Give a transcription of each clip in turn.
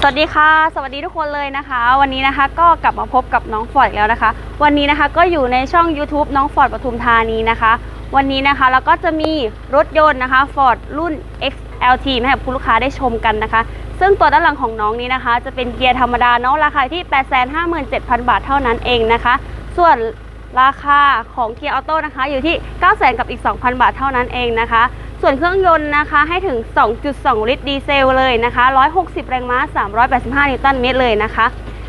สวัสดีค่ะ สวัสดีทุกคนเลยนะคะ วันนี้นะคะก็กลับมาพบกับน้องฟอร์ดแล้วนะคะ วันนี้นะคะก็อยู่ในช่อง YouTube น้องฟอร์ดปทุมธานีนะคะ วันนี้นะคะเราก็จะมีรถยนต์นะคะฟอร์ดรุ่น XLT มาให้กับคุณลูกค้าได้ชมกันนะคะ ซึ่งตัวด้านหลังของน้องนี้นะคะ จะเป็นเกียร์ธรรมดาเนาะราคาที่ 857,000 บาทเท่านั้นเองนะคะ ส่วน ราคาของเกียร์ออโต้นะคะ อยู่ที่900,000กับอีก 2,000 บาทเท่านั้นเองนะคะ ส่วนเครื่องยนต์นะคะให้ถึง 2.2 ลิตรดีเซลเลยนะคะ 160 แรงม้า 385 นิวตันเมตรเลยนะคะ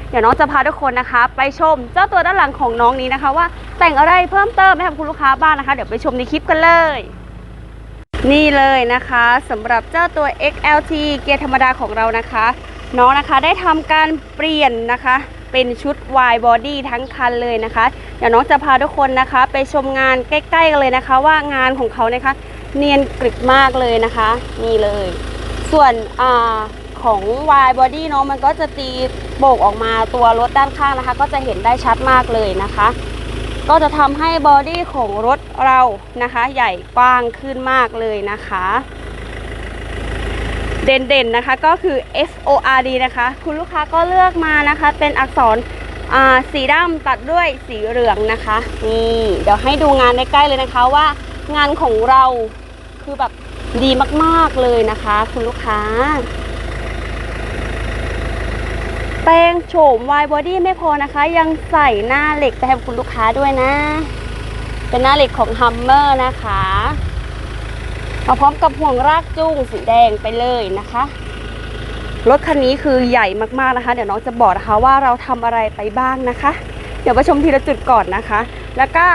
เดี๋ยวน้องจะพาทุกคนนะคะ ไปชมเจ้าตัวด้านหลังของน้องนี้นะคะ ว่าแต่งอะไรเพิ่มเติมให้กับคุณลูกค้าบ้างนะคะ เดี๋ยวไปชมในคลิปกันเลยนี่เลยนะคะสำหรับเจ้าตัว XLT เกียร์ธรรมดาของเรานะคะ น้องนะคะได้ทำการเปลี่ยนนะคะ เป็นชุด wide body ทั้งคันเลยนะคะ เดี๋ยวน้องจะพาทุกคนนะคะ ไปชมงานใกล้ๆกันเลยนะคะ ว่างานของเขานะคะ เนียนกริบมากเลยนะคะนี่เลย ส่วนอของ wide body เนาะมันก็จะตีโบกออกมาตัวรถด้านข้างนะคะ ก็จะเห็นได้ชัดมากเลยนะคะ ก็จะทำให้บอดี้ของรถเรานะคะ ใหญ่กว้างขึ้นมากเลยนะคะ เด่นๆนะคะก็คือ F O R D นะคะ คุณลูกค้าก็เลือกมานะคะ เป็นอักษรสีดำตัดด้วยสีเหลืองนะคะนี่เดี๋ยวให้ดูงานใกล้ๆเลยนะคะว่างานของเราคือแบบดีมากๆเลยนะคะ คุณลูกค้า แปลงโฉม wide body ไม่พอนะคะ ยังใส่หน้าเหล็กไปให้คุณลูกค้าด้วยนะ เป็นหน้าเหล็กของ Hummer นะคะ มาพร้อมกับห่วงรากจูงสีแดงไปเลยนะคะ รถคันนี้คือใหญ่มากๆนะคะ เดี๋ยวน้องจะบอกนะคะว่าเราทำอะไรไปบ้างนะคะ เดี๋ยวไปชมทีละจุดก่อนนะคะ แล้วก็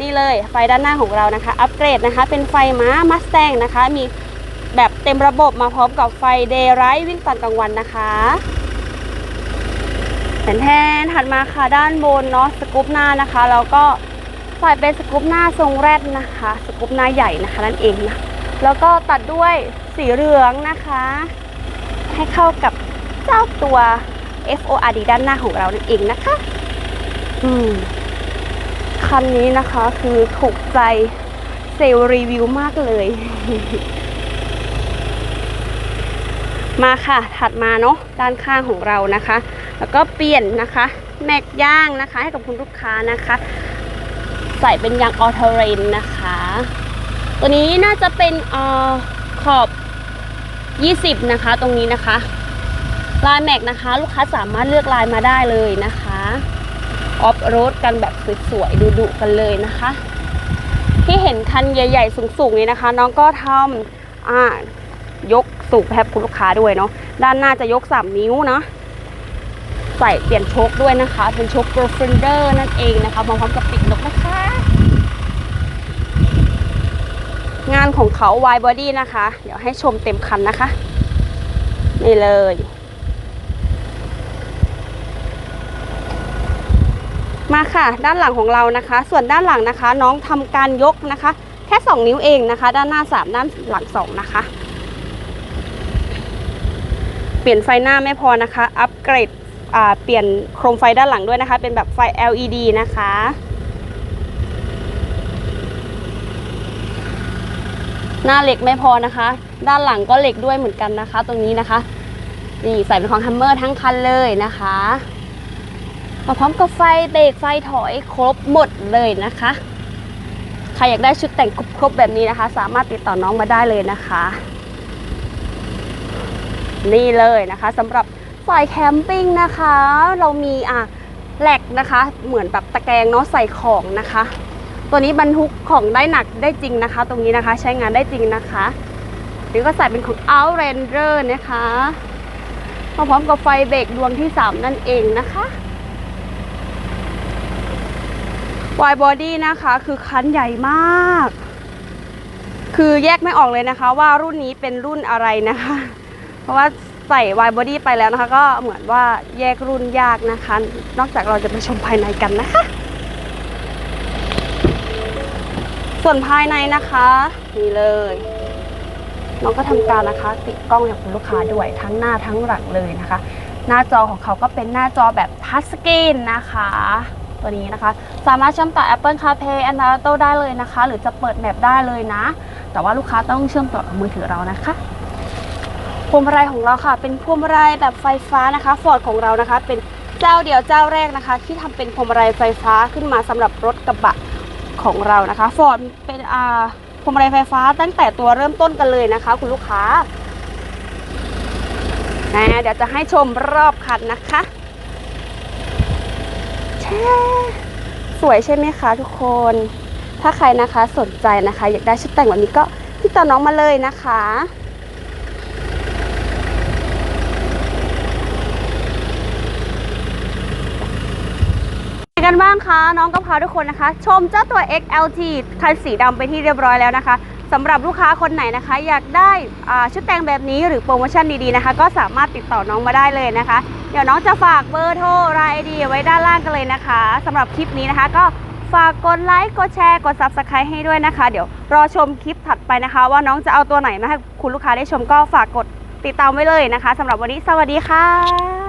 นี่เลยไฟด้านหน้าของเรานะคะ อัปเกรดนะคะ เป็นไฟม้ามัสแตงนะคะ มีแบบเต็มระบบมาพร้อมกับไฟเดย์ไรท์วิ่งตอนกลางวันนะคะแผนแทนถัดมาค่ะด้านบนเนาะสกูปหน้านะคะแล้วก็ใส่เป็นสกูปหน้าทรงแรดนะคะ สกูปหน้าใหญ่นะคะนั่นเองนะ แล้วก็ตัดด้วยสีเหลืองนะคะ ให้เข้ากับเจ้าตัว FORD ด้านหน้าของเรานั่นเองนะคะ อืมคันนี้นะคะคือถูกใจเซลรีวิวมากเลย มาค่ะ ถัดมาเนาะด้านข้างของเรานะคะ แล้วก็เปลี่ยนนะคะแม็กย่างนะคะ ให้กับคุณลูกค้านะคะ ใส่เป็นยางออเทเรนนะคะ ตัวนี้น่าจะเป็นออขอบ 20 นะคะ ตรงนี้นะคะ ลายแม็กนะคะ ลูกค้าสามารถเลือกลายมาได้เลยนะคะออฟโรดกันแบบสวยๆดุๆกันเลยนะคะ ที่เห็นคันใหญ่ ๆ สูงๆนี้นะคะ น้องก็ทำอ่ายกสูงให้คุณลูกค้าด้วยเนาะด้านหน้าจะยก 3 นิ้วเนาะใส่เปลี่ยนโชคด้วยนะคะ เป็นโชคโกลเฟนเดอร์นั่นเองนะคะมาพร้อมกับปีกนกนะคะ งานของเขา wide body นะคะ เดี๋ยวให้ชมเต็มคันนะคะ นี่เลย มาค่ะ ด้านหลังของเรานะคะ ส่วนด้านหลังนะคะ น้องทำการยกนะคะ แค่ 2 นิ้วเองนะคะ ด้านหน้า 3 ด้านหลัง 2 นะคะ เปลี่ยนไฟหน้าไม่พอนะคะ อัปเกรดเปลี่ยนโครมไฟด้านหลังด้วยนะคะ เป็นแบบไฟ LED นะคะ หน้าเหล็กไม่พอนะคะ ด้านหลังก็เหล็กด้วยเหมือนกันนะคะ ตรงนี้นะคะ นี่ใส่เป็นของฮัมเมอร์ทั้งคันเลยนะคะ มาพร้อมกับไฟเบรกไฟถอยครบหมดเลยนะคะ ใครอยากได้ชุดแต่งครบๆแบบนี้นะคะ สามารถติดต่อน้องมาได้เลยนะคะ นี่เลยนะคะสำหรับฝ่ายแคมปิ้งนะคะ เรามีอะแหลกนะคะ เหมือนแบบตะแกรงเนาะใส่ของนะคะ ตัวนี้บรรทุกของได้หนักได้จริงนะคะ ตรงนี้นะคะใช้งานได้จริงนะคะหรือก็ใส่เป็นของ Outranger นะคะมาพร้อมกับไฟเบรกดวงที่ 3 นั่นเองนะคะวายบอดี้นะคะคือคันใหญ่มาก คือแยกไม่ออกเลยนะคะ ว่ารุ่นนี้เป็นรุ่นอะไรนะคะ เพราะว่าใส่วายบอดี้ไปแล้วนะคะ ก็เหมือนว่าแยกรุ่นยากนะคะ นอกจากเราจะไปชมภายในกันนะคะ ส่วนภายในนะคะนี่เลยน้องก็ทำการนะคะติดกล้องให้คุณลูกค้าด้วยทั้งหน้าทั้งหลังเลยนะคะ หน้าจอของเขาก็เป็นหน้าจอแบบทัชสกรีนนะคะ ตัวนี้นะคะ สามารถเชื่อมต่อ Apple CarPlay Android Auto ได้เลยนะคะ หรือจะเปิดแมปได้เลยนะ แต่ว่าลูกค้าต้องเชื่อมต่อกับมือถือเรานะคะพวงมาลัยของเราค่ะ เป็นพวงมาลัยแบบไฟฟ้านะคะฟอร์ดของเรานะคะ เป็นเจ้าเดียวเจ้าแรกนะคะ ที่ทำเป็นพวงมาลัยไฟฟ้าขึ้นมาสำหรับรถกระบะ ของเรานะคะฟอร์ดเป็นอ่าพวงมาลัยไฟฟ้าตั้งแต่ตัวเริ่มต้นกันเลยนะคะ คุณลูกค้านะเดี๋ยวจะให้ชมรอบคันนะคะแช่สวยใช่ไหมคะทุกคน ถ้าใครนะคะสนใจนะคะ อยากได้ชุดแต่งแบบนี้ก็ติดต่อน้องมาเลยนะคะ เป็นไง กันบ้างคะน้องก็พาทุกคนนะคะ ชมเจ้าตัว XLT คันสีดำไปที่เรียบร้อยแล้วนะคะสำหรับลูกค้าคนไหนนะคะ อยากได้ชุดแต่งแบบนี้หรือโปรโมชั่นดีๆนะคะ ก็สามารถติดต่อน้องมาได้เลยนะคะ เดี๋ยวน้องจะฝากเบอร์โทรรายไอดีไว้ด้านล่างกันเลยนะคะสำหรับคลิปนี้นะคะ ก็ฝากกดไลค์กดแชร์กด Subscribe ให้ด้วยนะคะ เดี๋ยวรอชมคลิปถัดไปนะคะ ว่าน้องจะเอาตัวไหนมาให้คุณลูกค้าได้ชมก็ฝากกดติดตามไว้เลยนะคะสำหรับวันนี้สวัสดีค่ะ